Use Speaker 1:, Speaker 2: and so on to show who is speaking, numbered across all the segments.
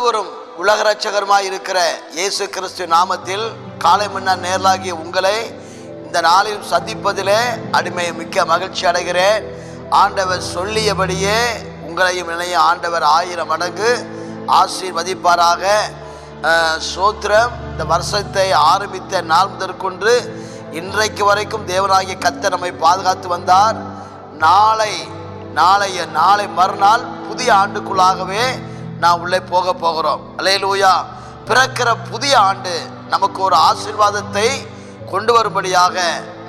Speaker 1: ஆண்டவரும் உலக ரட்சகருமாய் இருக்கிற இயேசு கிறிஸ்து நாமத்தில் காலை முன்னா நேரலாகிய உங்களை இந்த நாளில் சந்திப்பதிலே அடிமை மிக்க மகிழ்ச்சி அடைகிறேன். ஆண்டவர் சொல்லியபடியே உங்களையும் இணைய ஆண்டவர் ஆயிரம் மடங்கு ஆசீர்வதிப்பாராக. சோத்திரம் இந்த வருஷத்தை ஆரம்பித்த நாள் முதற்கொண்டு இன்றைக்கு வரைக்கும் தேவனாகிய கத்த நம்மை பாதுகாத்து வந்தார். நாளை நாளைய நாளை மறுநாள் புதிய ஆண்டுக்குள்ளாகவே நாம் உள்ளே போக போகிறோம். அலையலூயா பிறக்கிற புதிய ஆண்டு நமக்கு ஒரு ஆசீர்வாதத்தை கொண்டு வரும்படியாக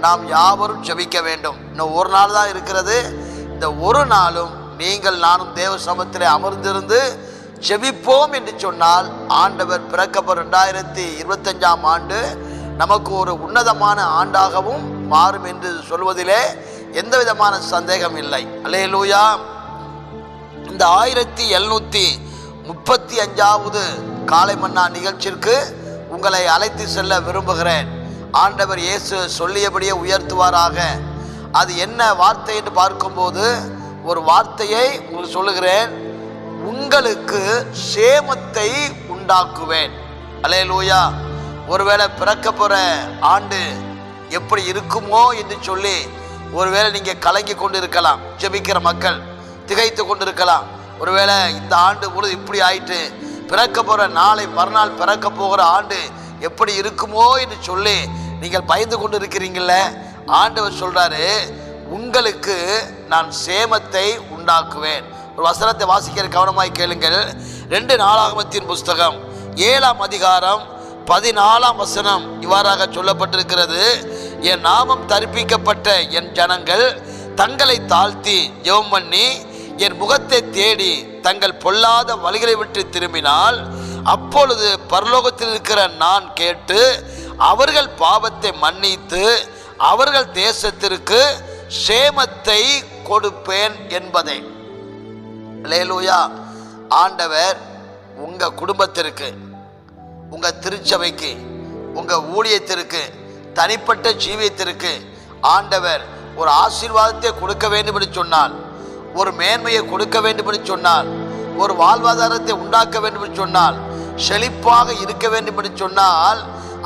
Speaker 1: நாம் யாவரும் ஜபிக்க வேண்டும். இன்னும் ஒரு நாள் தான் இருக்கிறது. இந்த ஒரு நாளும் நீங்கள் நானும் தேவ சமத்தில் அமர்ந்திருந்து ஜெபிப்போம் என்று சொன்னால் ஆண்டவர் பிறக்கப்போ ரெண்டாயிரத்தி இருபத்தஞ்சாம் ஆண்டு நமக்கு ஒரு உன்னதமான ஆண்டாகவும் மாறும் என்று சொல்வதிலே எந்த விதமான சந்தேகம் இல்லை. அல்லேலூயா. இந்த ஆயிரத்தி எழுநூற்றி முப்பத்தி அஞ்சாவது காலை மன்னா நிகழ்ச்சிற்கு உங்களை அழைத்து செல்ல விரும்புகிறேன். ஆண்டவர் இயேசு சொல்லியபடியே உயர்த்துவாராக. அது என்ன வார்த்தை என்று பார்க்கும்போது ஒரு வார்த்தையை உங்களுக்கு சொல்லுகிறேன். உங்களுக்கு சேமத்தை உண்டாக்குவேன். அலேலூயா ஒருவேளை பிறக்க போகிற ஆண்டு எப்படி இருக்குமோ என்று சொல்லி ஒருவேளை நீங்கள் கலங்கி கொண்டு இருக்கலாம் ஜெபிக்கிற மக்கள் திகைத்து கொண்டிருக்கலாம். ஒருவேளை இந்த ஆண்டு பொழுது இப்படி ஆயிட்டு பிறக்க போகிற நாளை மறுநாள் பிறக்க போகிற ஆண்டு எப்படி இருக்குமோ என்று சொல்லி நீங்கள் பயந்து கொண்டு இருக்கிறீங்கள ஆண்டவர் சொல்கிறாரு உங்களுக்கு நான் சேமத்தை உண்டாக்குவேன். ஒரு வசனத்தை வாசிக்கிற கவனமாய் கேளுங்கள். ரெண்டு நாளாகமத்தின் புஸ்தகம் ஏழாம் அதிகாரம் பதினாலாம் வசனம் இவ்வாறாக சொல்லப்பட்டிருக்கிறது. என் நாமம் தரிப்பிக்கப்பட்ட என் ஜனங்கள் தங்களை தாழ்த்தி ஜெபம் பண்ணி என் முகத்தை தேடி தங்கள் பொல்லாத வழிகளை விட்டு திரும்பினால் அப்பொழுது பரலோகத்தில் இருக்கிற நான் கேட்டு அவர்கள் பாவத்தை மன்னித்து அவர்கள் தேசத்திற்கு சேமத்தை கொடுப்பேன் என்பதை. லேலூயா ஆண்டவர் உங்க குடும்பத்திற்கு உங்க திருச்சபைக்கு உங்க ஊழியத்திற்கு தனிப்பட்ட ஜீவியத்திற்கு ஆண்டவர் ஒரு ஆசீர்வாதத்தை கொடுக்க வேண்டும் என்று சொன்னால் ஒரு மேன்மையை கொடுக்க வேண்டும் என்று சொன்னால் ஒரு வாழ்வாதாரத்தை உண்டாக்க வேண்டும் என்று சொன்னால் செழிப்பாக இருக்க வேண்டும் என்று சொன்னால்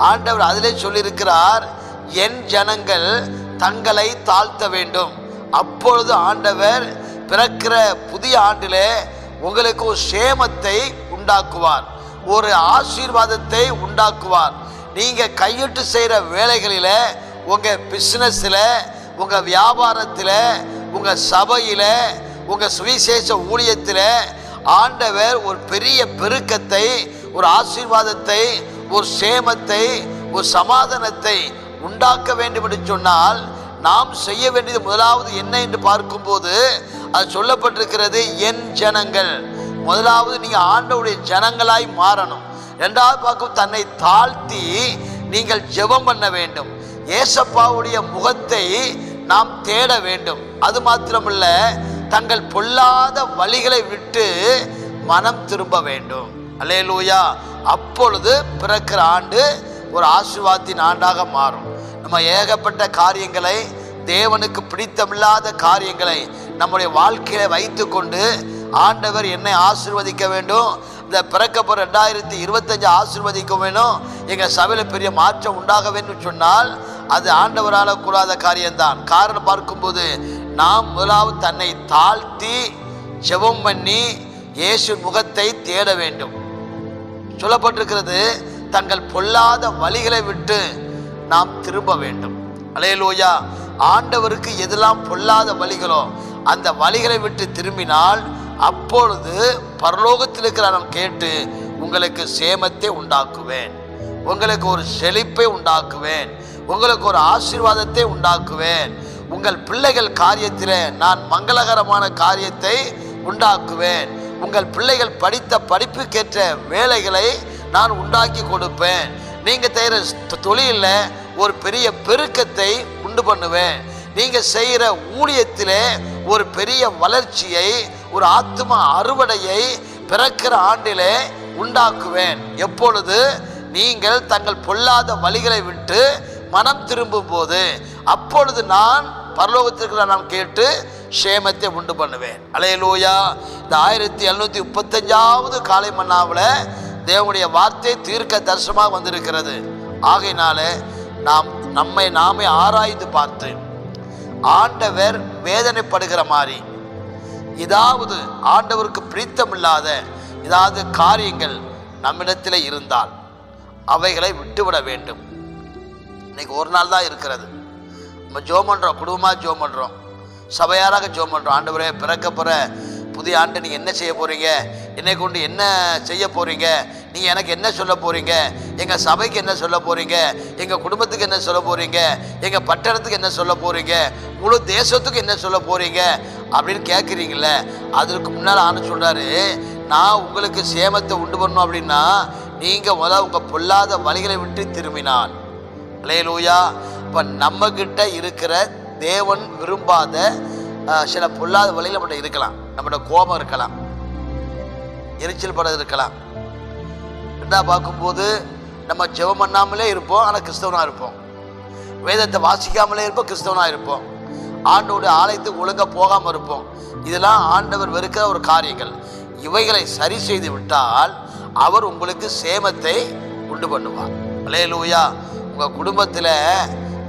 Speaker 1: ஆண்டவர் அதிலே சொல்லியிருக்கிறார் என் ஜனங்கள் தங்களை தாழ்த்த வேண்டும். அப்பொழுது ஆண்டவர் பிறக்கிற புதிய ஆண்டிலே உங்களுக்கு ஒரு சேமத்தை உண்டாக்குவார் ஒரு ஆசீர்வாதத்தை உண்டாக்குவார். நீங்கள் கையிட்டு செய்கிற வேலைகளில் உங்கள் பிஸ்னஸில் உங்கள் வியாபாரத்தில் உங்க சபையில் உங்க சுவிசேஷ ஊழியத்தில் ஆண்டவர் ஒரு பெரிய பெருக்கத்தை ஒரு ஆசீர்வாதத்தை ஒரு சேமத்தை ஒரு சமாதானத்தை உண்டாக்க வேண்டும் என்று சொன்னால் நாம் செய்ய வேண்டியது முதலாவது என்ன என்று பார்க்கும்போது அது சொல்லப்பட்டிருக்கிறது என் ஜனங்கள். முதலாவது நீங்கள் ஆண்டவுடைய ஜனங்களாய் மாறணும். ரெண்டாவது பார்க்கும் தன்னை தாழ்த்தி நீங்கள் ஜெபம் பண்ண வேண்டும். ஏசப்பாவுடைய முகத்தை நாம் தேட வேண்டும். அது மாத்திரமல்ல தங்கள் பொல்லாத வழிகளை விட்டு மனம் திரும்ப வேண்டும். அல்லேலூயா. அப்பொழுது பிறக்கிற ஆண்டு ஒரு ஆசிர்வாதத்தின் ஆண்டாக மாறும். நம்ம ஏகப்பட்ட காரியங்களை தேவனுக்கு பிடித்தமில்லாத காரியங்களை நம்முடைய வாழ்க்கையில வைத்துக்கொண்டு ஆண்டவர் என்னை ஆசிர்வதிக்க வேண்டும். இந்த பிறக்க போகிற ரெண்டாயிரத்தி இருபத்தஞ்சு ஆசிர்வதிக்க வேணும். எங்கள் சபையில் பெரிய மாற்றம் உண்டாக வேண்டும் சொன்னால் அது ஆண்டவரால் கூடாத காரியம்தான். காரணம் பார்க்கும்போது நாம் முதலாவது தன்னை தாழ்த்தி ஜெபம் பண்ணி இயேசு முகத்தை தேட வேண்டும். சொல்லப்பட்டிருக்கிறது தங்கள் பொல்லாத வழிகளை விட்டு நாம் திரும்ப வேண்டும். அலையலோயா. ஆண்டவருக்கு எதெல்லாம் பொல்லாத வழிகளோ அந்த வழிகளை விட்டு திரும்பினால் அப்பொழுது பரலோகத்தில் இருக்கிற நான் கேட்டு உங்களுக்கு சேமத்தை உண்டாக்குவேன். உங்களுக்கு ஒரு செழிப்பை உண்டாக்குவேன். உங்களுக்கு ஒரு ஆசீர்வாதத்தை உண்டாக்குவேன். உங்கள் பிள்ளைகள் காரியத்தில் நான் மங்களகரமான காரியத்தை உண்டாக்குவேன். உங்கள் பிள்ளைகள் படித்த படிப்புக்கேற்ற வேலைகளை நான் உண்டாக்கி கொடுப்பேன். நீங்கள் தயிர தொழிலில் ஒரு பெரிய பெருக்கத்தை உண்டு பண்ணுவேன். நீங்க செய்கிற ஊழியத்திலே ஒரு பெரிய வளர்ச்சியை ஒரு ஆத்ம அறுவடையை பிறக்கிற ஆண்டிலே உண்டாக்குவேன். எப்பொழுது? நீங்கள் தங்கள் பொல்லாத வழிகளை விட்டு மனம் திரும்பும் போது அப்பொழுது நான் பரலோகத்திற்கு நான் கேட்டு சேமத்தை உண்டு பண்ணுவேன். அலையலூயா. இந்த ஆயிரத்தி எழுநூற்றி முப்பத்தஞ்சாவது காலை மன்னாவில் தேவனுடைய வார்த்தை தீர்க்க தரிசனமாக வந்திருக்கிறது. ஆகையினால நாம் நம்மை நாமே ஆராய்ந்து பார்த்து ஆண்டவர் வேதனைப்படுகிற மாதிரி. ஏதாவது ஆண்டவருக்கு பிடித்தமில்லாத ஏதாவது காரியங்கள் நம்மிடத்தில் இருந்தால் அவைகளை விட்டுவிட வேண்டும். இன்னைக்கு ஒரு நாள் தான் இருக்கிறது. நம்ம ஜோம் பண்ணுறோம் குடும்பமாக ஜோம் பண்ணுறோம் சபையாராக ஜோம் பண்ணுறோம் ஆண்டவரே பிறக்க போகிற புதிய ஆண்டு நீங்கள் என்ன செய்ய போகிறீங்க என்னை கொண்டு என்ன செய்ய போகிறீங்க நீங்கள் எனக்கு என்ன சொல்ல போகிறீங்க எங்கள் சபைக்கு என்ன சொல்ல போகிறீங்க எங்கள் குடும்பத்துக்கு என்ன சொல்ல போகிறீங்க எங்கள் பட்டணத்துக்கு என்ன சொல்ல போகிறீங்க முழு தேசத்துக்கு என்ன சொல்ல போகிறீங்க அப்படின்னு கேட்குறீங்கள அதற்கு முன்னால் ஆண்டு சொல்கிறாரு நான் உங்களுக்கு சேமத்தை உண்டு பண்ணணும் அப்படின்னா நீங்கள் முதல்ல உங்கள் பொல்லாத வழிகளை விட்டு திரும்பினான் லேலூயா இப்போ நம்மக்கிட்ட இருக்கிற தேவன் விரும்பாத சில பொல்லாத வழியில் நம்மகிட்ட இருக்கலாம். நம்மகிட்ட கோபம் இருக்கலாம். எரிச்சல் பட இருக்கலாம். ரெண்டாக பார்க்கும்போது நம்ம ஜெபம் பண்ணாமலே இருப்போம் ஆனால் கிறிஸ்தவனாக இருப்போம். வேதத்தை வாசிக்காமலே இருப்போம் கிறிஸ்தவனாக இருப்போம். ஆண்டோடைய ஆலயத்துக்கு ஒழுங்காக போகாமல் இருப்போம். இதெல்லாம் ஆண்டவர் வெறுக்கிற ஒரு காரியங்கள். இவைகளை சரி செய்து விட்டால் அவர் உங்களுக்கு சேமத்தை உண்டு பண்ணுவார். லேலூயா உங்கள் குடும்பத்தில்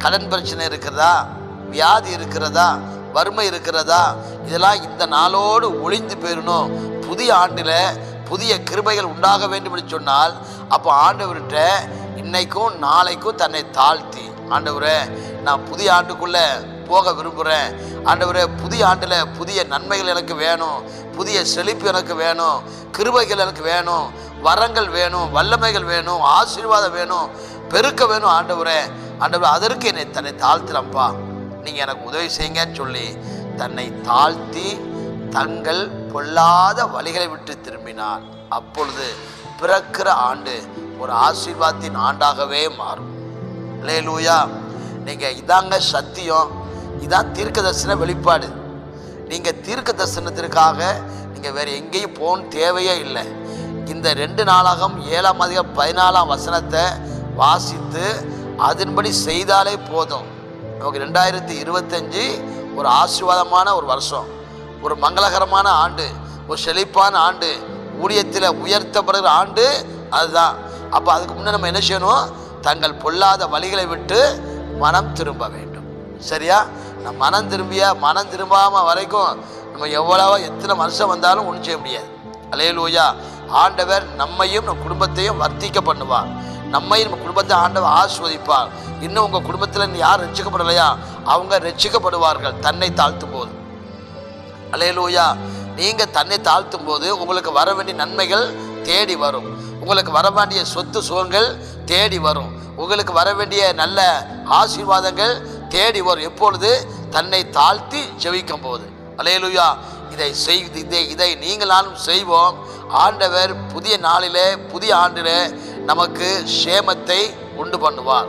Speaker 1: கடன் பிரச்சனை இருக்கிறதா? வியாதி இருக்கிறதா? வறுமை இருக்கிறதா? இதெல்லாம் இந்த நாளோடு ஒளிந்து போயிடணும் புதிய ஆண்டில் புதிய கிருபைகள் உண்டாக வேண்டும் என்று சொன்னால் அப்போ ஆண்டவர்கிட்ட இன்னைக்கும் நாளைக்கும் தன்னை தாழ்த்தி ஆண்டவரே நான் புதிய ஆண்டுக்குள்ளே போக விரும்புகிறேன் ஆண்டவரே புதிய ஆண்டில் புதிய நன்மைகள் எனக்கு வேணும். புதிய செழிப்பு எனக்கு வேணும். கிருபைகள் எனக்கு வேணும். வரங்கள் வேணும். வல்லமைகள் வேணும். ஆசீர்வாதம் வேணும். பெருக்க வேணும் ஆண்டவரே. ஆண்டவர் அதற்கு என்னை தன்னை தாழ்த்துறப்பா. நீங்கள் எனக்கு உதவி செய்யுங்கன்னு சொல்லி தன்னை தாழ்த்தி தங்கள் பொல்லாத வழிகளை விட்டு திரும்பினார். அப்பொழுது பிறக்கிற ஆண்டு ஒரு ஆசீர்வாதத்தின் ஆண்டாகவே மாறும். லேலூயா நீங்கள் இதாங்க சத்தியம். இதான் தீர்க்க தரிசன வெளிப்பாடு. நீங்கள் தீர்க்க தரிசனத்திற்காக நீங்கள் வேறு எங்கேயும் போகணும் தேவையே இல்லை. இந்த ரெண்டு நாளாகம் ஏழாம் அதிகம் பதினாலாம் வசனத்தை வாசித்து அதன்படி செய்தாலே போதும். நமக்கு ரெண்டாயிரத்தி இருபத்தஞ்சி ஒரு ஆசீர்வாதமான ஒரு வருஷம். ஒரு மங்களகரமான ஆண்டு ஒரு செழிப்பான ஆண்டு ஊழியத்தில் உயர்த்தப்படுகிற ஆண்டு அதுதான். அப்போ அதுக்கு முன்னே நம்ம என்ன செய்யணும்? தங்கள் பொல்லாத வழிகளை விட்டு மனம் திரும்ப வேண்டும். சரியா? நம்ம மனம் திரும்பியா மனம் திரும்பாமல் வரைக்கும் நம்ம எவ்வளவோ எத்தனை வருஷம் வந்தாலும் ஒன்றும் செய்ய முடியாது. அலையலூயா. ஆண்டவர் நம்மையும் நம்ம குடும்பத்தையும் வர்த்திக்க பண்ணுவார். நம்மையும் நம்ம குடும்பத்தை ஆண்டவர் ஆஸ்வதிப்பார் இன்னும் உங்கள் குடும்பத்தில் யார் ரசிக்கப்படலையா அவங்க ரசிக்கப்படுவார்கள் தன்னை தாழ்த்தும் போது அலையலூயா. நீங்கள் தன்னை தாழ்த்தும் போது உங்களுக்கு வர வேண்டிய நன்மைகள் தேடி வரும். உங்களுக்கு வர வேண்டிய சொத்து சுகங்கள் தேடி வரும். உங்களுக்கு வர வேண்டிய நல்ல ஆசீர்வாதங்கள் தேடி வரும். எப்பொழுது? தன்னை தாழ்த்தி ஜெபிக்கும் போது அலையலுயா. இதை செய் இதை இதை நீங்களாலும் செய்வோம். ஆண்டவர் புதிய நாளிலே புதிய ஆண்டிலே நமக்கு சேமத்தை உண்டு பண்ணுவார்.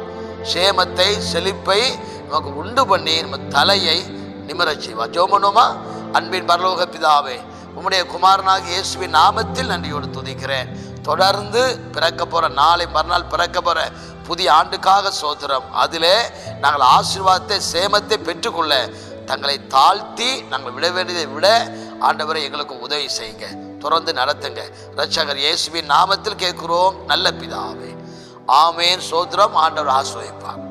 Speaker 1: சேமத்தை செழிப்பை நமக்கு உண்டு பண்ணி நம்ம தலையை நிமிரச் செய்வார். ஜோம் பண்ணுவோமா? அன்பின் பரலோக பிதாவே உம்முடைய குமாரனாக இயேசுவின் நாமத்தில் நன்றியோடு துதிக்கிறேன். தொடர்ந்து பிறக்க போகிற நாளை மறுநாள் பிறக்க போகிற புதிய ஆண்டுக்காக சோத்திரம். அதிலே நாங்கள் ஆசீர்வாதத்தை சேமத்தை பெற்றுக்கொள்ள தங்களை தாழ்த்தி நாங்கள் விட வேண்டியதை விட ஆண்டவரை எங்களுக்கு உதவி செய்யுங்க. தொடர்ந்து நடத்துங்க. ரட்சகர் இயேசுவின் நாமத்தில் கேட்கிறோம் நல்ல பிதாவே. ஆமேன். சோத்திரம். ஆண்டவர் ஆசிர்வதிப்பார்.